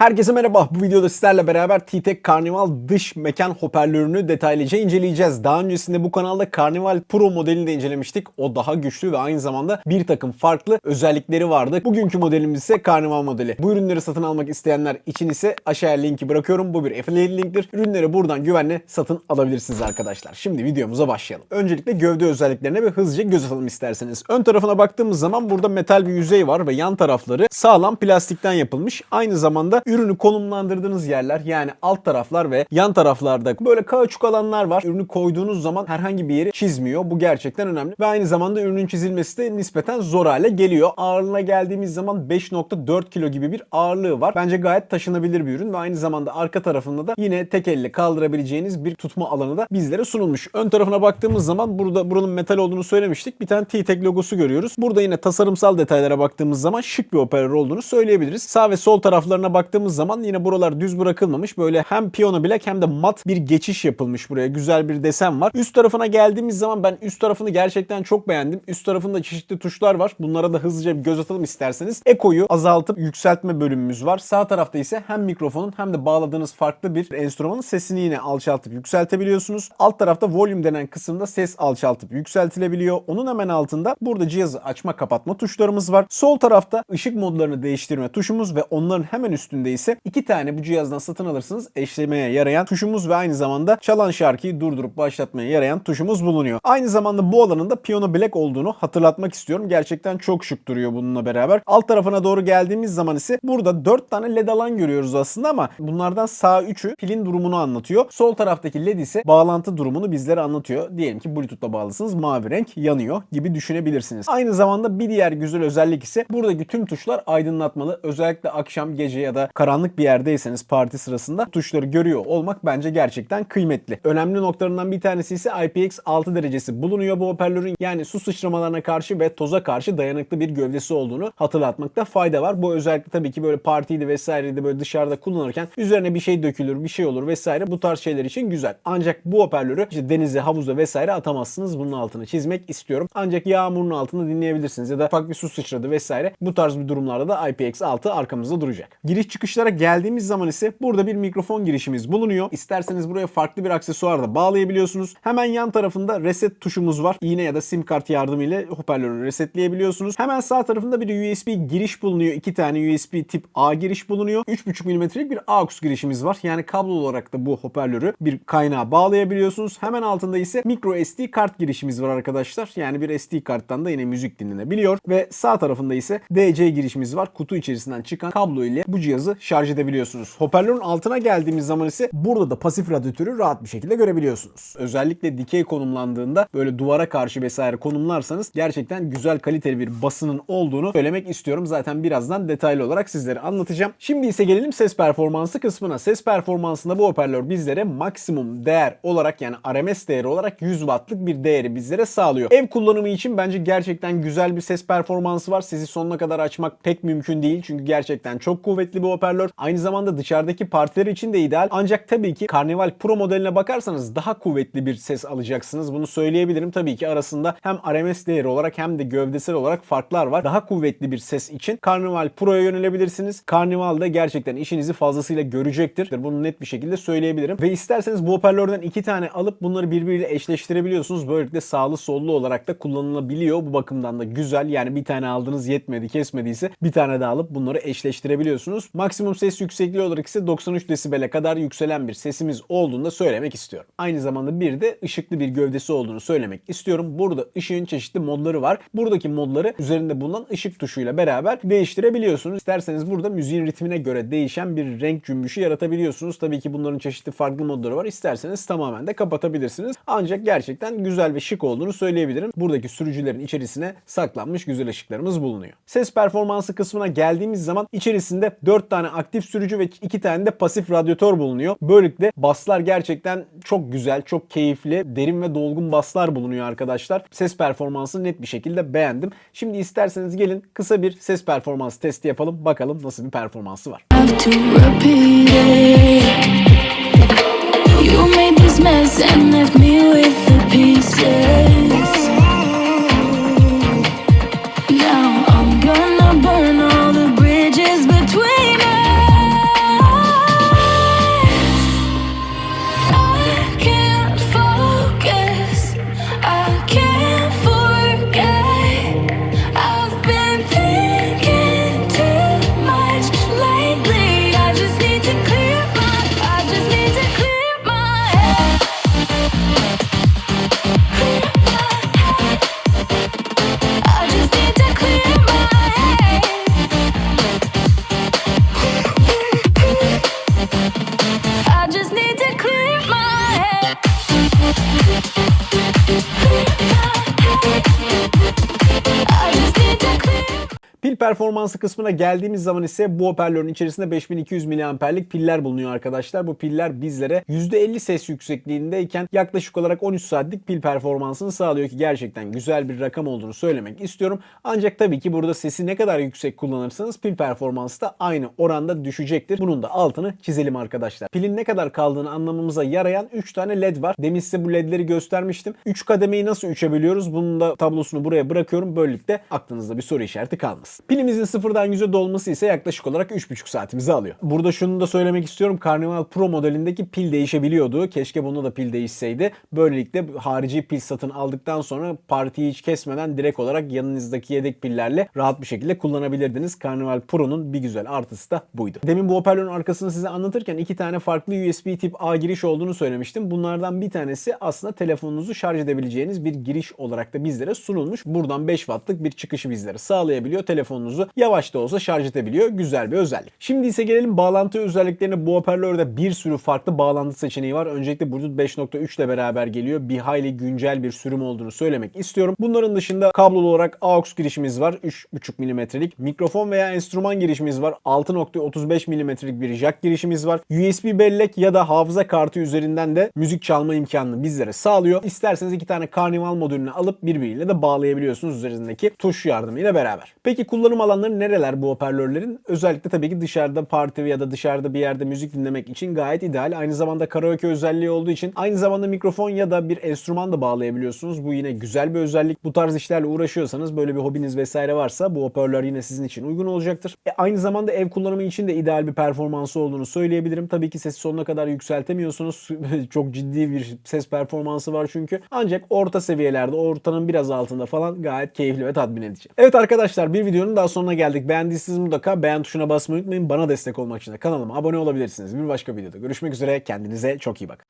Herkese merhaba. Bu videoda sizlerle beraber T-Tech Carnival dış mekan hoparlörünü detaylıca inceleyeceğiz. Daha öncesinde bu kanalda Carnival Pro modelini de incelemiştik. O daha güçlü ve aynı zamanda bir takım farklı özellikleri vardı. Bugünkü modelimiz ise Carnival modeli. Bu ürünleri satın almak isteyenler için ise aşağıya linki bırakıyorum. Bu bir affiliate linktir. Ürünleri buradan güvenle satın alabilirsiniz arkadaşlar. Şimdi videomuza başlayalım. Öncelikle gövde özelliklerine bir hızlıca göz atalım isterseniz. Ön tarafına baktığımız zaman burada metal bir yüzey var ve yan tarafları sağlam plastikten yapılmış. Aynı zamanda ürünü konumlandırdığınız yerler yani alt taraflar ve yan taraflarda böyle kauçuk alanlar var. Ürünü koyduğunuz zaman herhangi bir yeri çizmiyor. Bu gerçekten önemli. Ve aynı zamanda ürünün çizilmesi de nispeten zor hale geliyor. Ağırlığına geldiğimiz zaman 5.4 kilo gibi bir ağırlığı var. Bence gayet taşınabilir bir ürün ve aynı zamanda arka tarafında da yine tek elle kaldırabileceğiniz bir tutma alanı da bizlere sunulmuş. Ön tarafına baktığımız zaman burada buranın metal olduğunu söylemiştik. Bir tane T-Tech logosu görüyoruz. Burada yine tasarımsal detaylara baktığımız zaman şık bir operatör olduğunu söyleyebiliriz. Sağ ve sol taraflarına baktığımız zaman yine buralar düz bırakılmamış. Böyle hem piyano bilek hem de mat bir geçiş yapılmış buraya. Güzel bir desen var. Üst tarafına geldiğimiz zaman ben üst tarafını gerçekten çok beğendim. Üst tarafında çeşitli tuşlar var. Bunlara da hızlıca bir göz atalım isterseniz. Eko'yu azaltıp yükseltme bölümümüz var. Sağ tarafta ise hem mikrofonun hem de bağladığınız farklı bir enstrümanın sesini yine alçaltıp yükseltebiliyorsunuz. Alt tarafta volume denen kısımda ses alçaltıp yükseltilebiliyor. Onun hemen altında burada cihazı açma kapatma tuşlarımız var. Sol tarafta ışık modlarını değiştirme tuşumuz ve onların hemen üstünde ise iki tane bu cihazdan satın alırsınız eşlemeye yarayan tuşumuz ve aynı zamanda çalan şarkıyı durdurup başlatmaya yarayan tuşumuz bulunuyor. Aynı zamanda bu alanın da Piano Black olduğunu hatırlatmak istiyorum. Gerçekten çok şık duruyor bununla beraber. Alt tarafına doğru geldiğimiz zaman ise burada 4 tane led alan görüyoruz aslında ama bunlardan sağ 3'ü pilin durumunu anlatıyor. Sol taraftaki led ise bağlantı durumunu bizlere anlatıyor. Diyelim ki Bluetooth'la bağlısınız mavi renk yanıyor gibi düşünebilirsiniz. Aynı zamanda bir diğer güzel özellik ise buradaki tüm tuşlar aydınlatmalı. Özellikle akşam, gece ya da karanlık bir yerdeyseniz parti sırasında tuşları görüyor olmak bence gerçekten kıymetli. Önemli noktalarından bir tanesi ise IPX6 derecesi bulunuyor bu hoparlörün. Yani su sıçramalarına karşı ve toza karşı dayanıklı bir gövdesi olduğunu hatırlatmakta fayda var. Bu özellikle tabii ki böyle partiydi vesaireydi böyle dışarıda kullanırken üzerine bir şey dökülür, bir şey olur vesaire bu tarz şeyler için güzel. Ancak bu hoparlörü işte denize, havuza vesaire atamazsınız. Bunun altını çizmek istiyorum. Ancak yağmurun altında dinleyebilirsiniz ya da ufak bir su sıçradı vesaire. Bu tarz bir durumlarda da IPX6 arkamızda duracak. Giriş çıkışlara geldiğimiz zaman ise burada bir mikrofon girişimiz bulunuyor. İsterseniz buraya farklı bir aksesuar da bağlayabiliyorsunuz. Hemen yan tarafında reset tuşumuz var. İğne ya da sim kart yardımıyla hoparlörü resetleyebiliyorsunuz. Hemen sağ tarafında bir USB giriş bulunuyor. İki tane USB tip A giriş bulunuyor. 3.5 mm'lik bir AUX girişimiz var. Yani kablo olarak da bu hoparlörü bir kaynağa bağlayabiliyorsunuz. Hemen altında ise micro SD kart girişimiz var arkadaşlar. Yani bir SD karttan da yine müzik dinlenebiliyor. Ve sağ tarafında ise DC girişimiz var. Kutu içerisinden çıkan kablo ile bu cihazı şarj edebiliyorsunuz. Hoparlörün altına geldiğimiz zaman ise burada da pasif radyatörü rahat bir şekilde görebiliyorsunuz. Özellikle dikey konumlandığında böyle duvara karşı vesaire konumlarsanız gerçekten güzel kaliteli bir basının olduğunu söylemek istiyorum. Zaten birazdan detaylı olarak sizlere anlatacağım. Şimdi ise gelelim ses performansı kısmına. Ses performansında bu hoparlör bizlere maksimum değer olarak yani RMS değeri olarak 100 wattlık bir değeri bizlere sağlıyor. Ev kullanımı için bence gerçekten güzel bir ses performansı var. Sesi sonuna kadar açmak pek mümkün değil. Çünkü gerçekten çok kuvvetli bir hoparlör. Aynı zamanda dışarıdaki partiler için de ideal. Ancak tabii ki Carnival Pro modeline bakarsanız daha kuvvetli bir ses alacaksınız. Bunu söyleyebilirim. Tabii ki arasında hem RMS değeri olarak hem de gövdesel olarak farklar var. Daha kuvvetli bir ses için Carnival Pro'ya yönelebilirsiniz. Carnival da gerçekten işinizi fazlasıyla görecektir. Bunu net bir şekilde söyleyebilirim. Ve isterseniz bu hoparlörden iki tane alıp bunları birbiriyle eşleştirebiliyorsunuz. Böylelikle sağlı sollu olarak da kullanılabiliyor. Bu bakımdan da güzel. Yani bir tane aldınız yetmedi kesmediyse bir tane daha alıp bunları eşleştirebiliyorsunuz. Maksimum ses yüksekliği olarak ise 93 desibele kadar yükselen bir sesimiz olduğunu da söylemek istiyorum. Aynı zamanda bir de ışıklı bir gövdesi olduğunu söylemek istiyorum. Burada ışığın çeşitli modları var. Buradaki modları üzerinde bulunan ışık tuşuyla beraber değiştirebiliyorsunuz. İsterseniz burada müziğin ritmine göre değişen bir renk cümbüşü yaratabiliyorsunuz. Tabii ki bunların çeşitli farklı modları var. İsterseniz tamamen de kapatabilirsiniz. Ancak gerçekten güzel ve şık olduğunu söyleyebilirim. Buradaki sürücülerin içerisine saklanmış güzel ışıklarımız bulunuyor. Ses performansı kısmına geldiğimiz zaman içerisinde 4 tane aktif sürücü ve 2 tane de pasif radyatör bulunuyor. Böylelikle baslar gerçekten çok güzel, çok keyifli, derin ve dolgun baslar bulunuyor arkadaşlar. Ses performansını net bir şekilde beğendim. Şimdi isterseniz gelin kısa bir ses performans testi yapalım. Bakalım nasıl bir performansı var. Yeah. Performansı kısmına geldiğimiz zaman ise bu hoparlörün içerisinde 5200 mAh'lik piller bulunuyor arkadaşlar. Bu piller bizlere %50 ses yüksekliğindeyken yaklaşık olarak 13 saatlik pil performansını sağlıyor ki gerçekten güzel bir rakam olduğunu söylemek istiyorum. Ancak tabii ki burada sesi ne kadar yüksek kullanırsanız pil performansı da aynı oranda düşecektir. Bunun da altını çizelim arkadaşlar. Pilin ne kadar kaldığını anlamamıza yarayan 3 tane led var. Demin size bu ledleri göstermiştim. 3 kademeyi nasıl 3'e bölüyoruz? Bunun da tablosunu buraya bırakıyorum. Böylelikle aklınızda bir soru işareti kalmasın. Pilimizin sıfırdan 100'e dolması ise yaklaşık olarak 3,5 saatimizi alıyor. Burada şunu da söylemek istiyorum. Carnival Pro modelindeki pil değişebiliyordu. Keşke bunda da pil değişseydi. Böylelikle harici pil satın aldıktan sonra partiyi hiç kesmeden direkt olarak yanınızdaki yedek pillerle rahat bir şekilde kullanabilirdiniz. Carnival Pro'nun bir güzel artısı da buydu. Demin bu hoparlörün arkasını size anlatırken iki tane farklı USB tip A giriş olduğunu söylemiştim. Bunlardan bir tanesi aslında telefonunuzu şarj edebileceğiniz bir giriş olarak da bizlere sunulmuş. Buradan 5 wattlık bir çıkışı bizlere sağlayabiliyor. Telefonunuzu yavaş da olsa şarj edebiliyor. Güzel bir özellik. Şimdi ise gelelim bağlantı özelliklerine. Bu hoparlörde bir sürü farklı bağlantı seçeneği var. Öncelikle Bluetooth 5.3 ile beraber geliyor. Bir hayli güncel bir sürüm olduğunu söylemek istiyorum. Bunların dışında kablolu olarak AUX girişimiz var. 3.5 mm'lik. Mikrofon veya enstrüman girişimiz var. 6.35 mm'lik bir jack girişimiz var. USB bellek ya da hafıza kartı üzerinden de müzik çalma imkanını bizlere sağlıyor. İsterseniz iki tane Carnival modülünü alıp birbiriyle de bağlayabiliyorsunuz üzerindeki tuş yardımıyla beraber. Peki kullanım alanları nereler bu hoparlörlerin? Özellikle tabii ki dışarıda parti ya da dışarıda bir yerde müzik dinlemek için gayet ideal. Aynı zamanda karaoke özelliği olduğu için aynı zamanda mikrofon ya da bir enstrüman da bağlayabiliyorsunuz. Bu yine güzel bir özellik. Bu tarz işlerle uğraşıyorsanız böyle bir hobiniz vesaire varsa bu hoparlör yine sizin için uygun olacaktır. E, aynı zamanda ev kullanımı için de ideal bir performansı olduğunu söyleyebilirim. Tabii ki sesi sonuna kadar yükseltemiyorsunuz. Çok ciddi bir ses performansı var çünkü. Ancak orta seviyelerde, ortanın biraz altında falan gayet keyifli ve tatmin edici. Evet arkadaşlar bir videonun daha sonuna geldik. Beğendiyseniz mutlaka beğen tuşuna basmayı unutmayın. Bana destek olmak için de kanalıma abone olabilirsiniz. Bir başka videoda görüşmek üzere. Kendinize çok iyi bakın.